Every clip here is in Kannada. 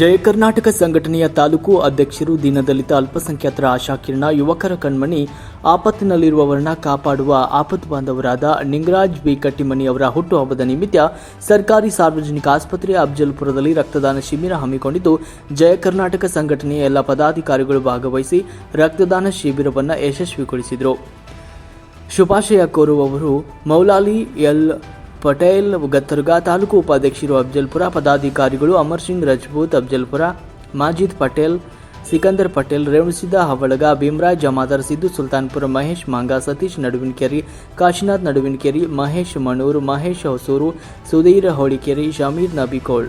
ಜಯ ಕರ್ನಾಟಕ ಸಂಘಟನೆಯ ತಾಲೂಕು ಅಧ್ಯಕ್ಷರು ದೀನದಲಿತ ಅಲ್ಪಸಂಖ್ಯಾತರ ಆಶಾಕಿರಣ, ಯುವಕರ ಕಣ್ಮಣಿ, ಆಪತ್ತಿನಲ್ಲಿರುವವರನ್ನ ಕಾಪಾಡುವ ಆಪತ್ ಬಾಂಧವರಾದ ನಿಂಗರಾಜ್ ಬಿ. ಕಟ್ಟಿಮನಿ ಅವರ ಹುಟ್ಟುಹಬ್ಬದ ನಿಮಿತ್ತ ಸರ್ಕಾರಿ ಸಾರ್ವಜನಿಕ ಆಸ್ಪತ್ರೆ ಅಫ್ಜಲ್ಪುರದಲ್ಲಿ ರಕ್ತದಾನ ಶಿಬಿರ ಹಮ್ಮಿಕೊಂಡಿದ್ದು, ಜಯ ಕರ್ನಾಟಕ ಸಂಘಟನೆಯ ಎಲ್ಲ ಪದಾಧಿಕಾರಿಗಳು ಭಾಗವಹಿಸಿ ರಕ್ತದಾನ ಶಿಬಿರವನ್ನು ಯಶಸ್ವಿಗೊಳಿಸಿದರು. ಶುಭಾಶಯ ಕೋರುವವರು ಮೌಲಾಲಿ ಎಲ್. ಪಟೇಲ್, ಗತ್ತರ್ಗಾ ತಾಲೂಕು ಉಪಾಧ್ಯಕ್ಷರು ಅಫ್ಜಲ್ಪುರ, ಪದಾಧಿಕಾರಿಗಳು ಅಮರ್ ಸಿಂಗ್, ರಜಪೂತ್ ಅಫ್ಜಲ್ಪುರ, ಮಾಜಿದ್ ಪಟೇಲ್, ಸಿಕಂದರ್ ಪಟೇಲ್, ರೇವಣಸಿದ್ದ ಹವಳಗ, ಭೀಮರಾಜ್, ಜಮಾದರ್ ಸಿದ್ದು, ಸುಲ್ತಾನ್ಪುರ ಮಹೇಶ್, ಮಾಂಗ ಸತೀಶ್, ನಡುವಿನಕೆರೆ, ಕಾಶಿನಾಥ್, ನಡುವಿನಕೆರೆ, ಮಹೇಶ್ ಮಣೂರು, ಮಹೇಶ್ ಹೊಸೂರು, ಸುಧೀರ್ ಹೋಳಿಕೆರಿ, ಶಮೀರ್ ನಬಿಕೋಳ್.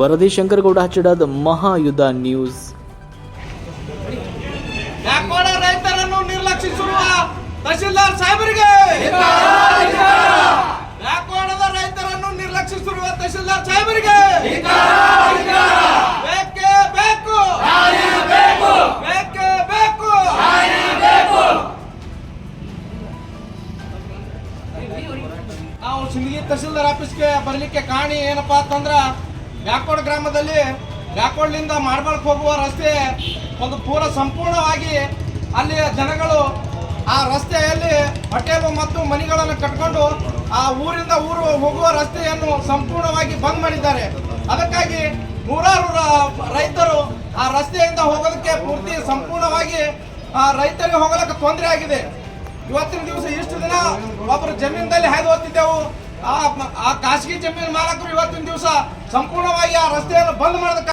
ವರದಿ ಶಂಕರಗೌಡ, ಹಚ್ಚಡದ ಮಹಾಯುಧ ನ್ಯೂಸ್. ನಿರ್ಲಕ್ಷಿಸಿರುವ ತಹಶೀಲ್ದಾರ್ ಸಾಹೇಬರಿಗೆ! ನಾವು ಸಿಂದಗಿ ತಹಸೀಲ್ದಾರ್ ಆಫೀಸ್ಗೆ ಬರಲಿಕ್ಕೆ ಕಾರಣ ಏನಪ್ಪಾ ಅಂತಂದ್ರೆ ಬ್ಯಾಕೋಡ್ ಗ್ರಾಮದಲ್ಲಿ ಬ್ಯಾಕೋಡ್ಲಿಂದ ಮಾಡ್ಬಳಕ್ ಹೋಗುವ ರಸ್ತೆ ಒಂದು ಪೂರ ಸಂಪೂರ್ಣವಾಗಿ ಅಲ್ಲಿಯ ಜನಗಳು ಆ ರಸ್ತೆಯಲ್ಲಿ ಹೋಟೆಲು ಮತ್ತು ಮನೆಗಳನ್ನು ಕಟ್ಕೊಂಡು ಆ ಊರಿಂದ ಊರು ಹೋಗುವ ರಸ್ತೆಯನ್ನು ಸಂಪೂರ್ಣವಾಗಿ ಬಂದ್ ಮಾಡಿದ್ದಾರೆ. ಅದಕ್ಕಾಗಿ ನೂರಾರು ರೈತರು ಆ ರಸ್ತೆಯಿಂದ ಹೋಗೋದಕ್ಕೆ ಪೂರ್ತಿ ಸಂಪೂರ್ಣವಾಗಿ ರೈತರಿಗೆ ಹೋಗಲಿಕ್ಕೆ ತೊಂದರೆ ಆಗಿದೆ. ಇವತ್ತಿನ ದಿವಸ ಇಷ್ಟು ದಿನ ಜಮೀನಲ್ಲಿ ಹಾಯ್ದು ಹೋಗ್ತಿದ್ದೆವು ಆ ಖಾಸಗಿ ಜಮೀನು ಮಾಲಕರು ಇವತ್ತಿನ ದಿವಸ ಸಂಪೂರ್ಣವಾಗಿ ಆ ರಸ್ತೆಯನ್ನು ಬಂದ್ ಮಾಡೋದಕ್ಕೆ